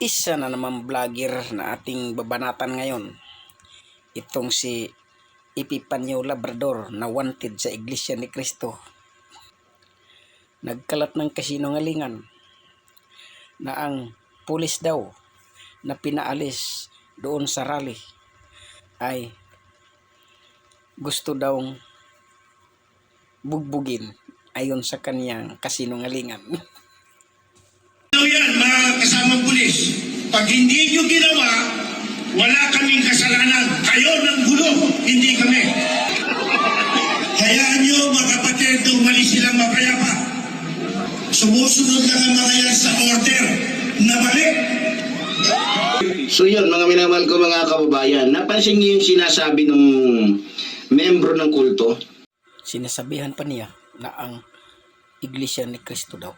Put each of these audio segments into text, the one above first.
isa na naman vlogger na ating babanatan ngayon. Itong si Epipanyo Labrador na wanted sa Iglesia ni Cristo. Nagkalat ng kasinungalingan na ang pulis daw na pinaalis doon sa rally ay gusto daw bugbugin ayon sa kanyang kasinungalingan. Kasamang pulis? Pag hindi nyo ginawa, wala kaming kasalanan. Kayo ng gulo, hindi kami. Hayaan nyo, mga kapatid, na umalis silang mapayapa. Sumusunod lang ang mga yan sa order na balik. So yun, mga minamahal ko mga kababayan, napansin niyo yung sinasabi ng membro ng kulto? Sinasabihan pa niya na ang Iglesia ni Cristo daw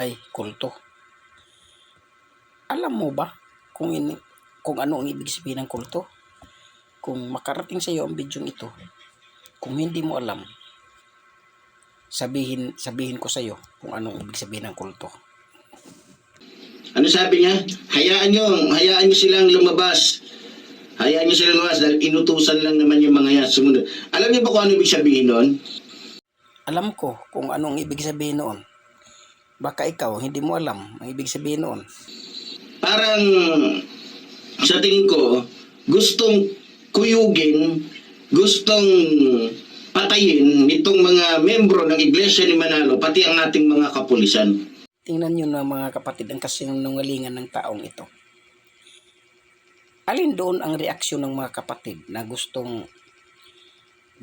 ay kulto. Alam mo ba kung, ini, kung ano ang ibig sabihin ng kulto? Kung makarating sa iyo ang video ito, kung hindi mo alam, sabihin sabihin ko sa iyo kung anong ibig sabihin ng kulto. Ano sabi niya? Hayaan niyo, hayaan niyo silang lumabas. Hayaan niyo silang lumabas dahil inutusan lang naman yung mga yan. Sumunod. Alam niyo ba kung ano ibig sabihin nun? Alam ko kung anong ibig sabihin noon. Baka ikaw hindi mo alam ang ibig sabihin noon. Parang sa tingin ko, gustong kuyugin, gustong patayin nitong mga membro ng Iglesia ni Manalo, pati ang ating mga kapulisan. Tingnan nyo na mga kapatid ang kasinungalingan ng taong ito. Alin doon ang reaksyon ng mga kapatid na gustong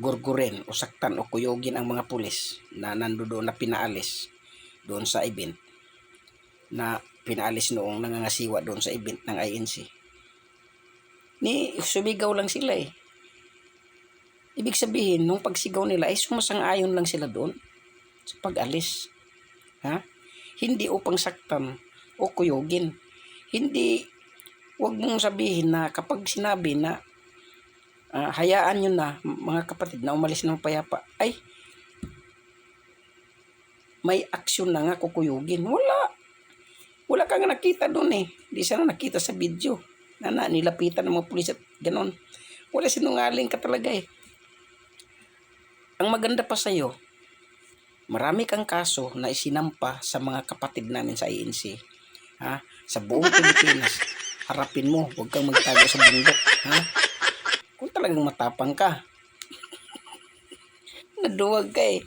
gurgurin o saktan o kuyogin ang mga pulis na nandoon na pinaalis doon sa event na pinaalis noong nangangasiwa doon sa event ng INC. Ni sumigaw lang sila eh. Ibig sabihin, nung pagsigaw nila ay sumasang-ayon lang sila doon sa pag-alis. Ha? Hindi upang saktan o kuyogin. Hindi, wag mong sabihin na kapag sinabi na ah, hayaan nyo na mga kapatid na umalis ng payapa, ay may aksyon na nga kukuyugin. Wala. Wala kang nakita doon eh. Di sana nakita sa video. Na, na nilapitan ng mga pulis at ganon. Wala sinungaling ka talaga eh. Ang maganda pa sa'yo, marami kang kaso na isinampa sa mga kapatid namin sa INC. Ha? Sa buong Pilipinas. Harapin mo, huwag kang magtago sa bundok. Ha? Kung talagang matapang ka. Naduwag ka eh.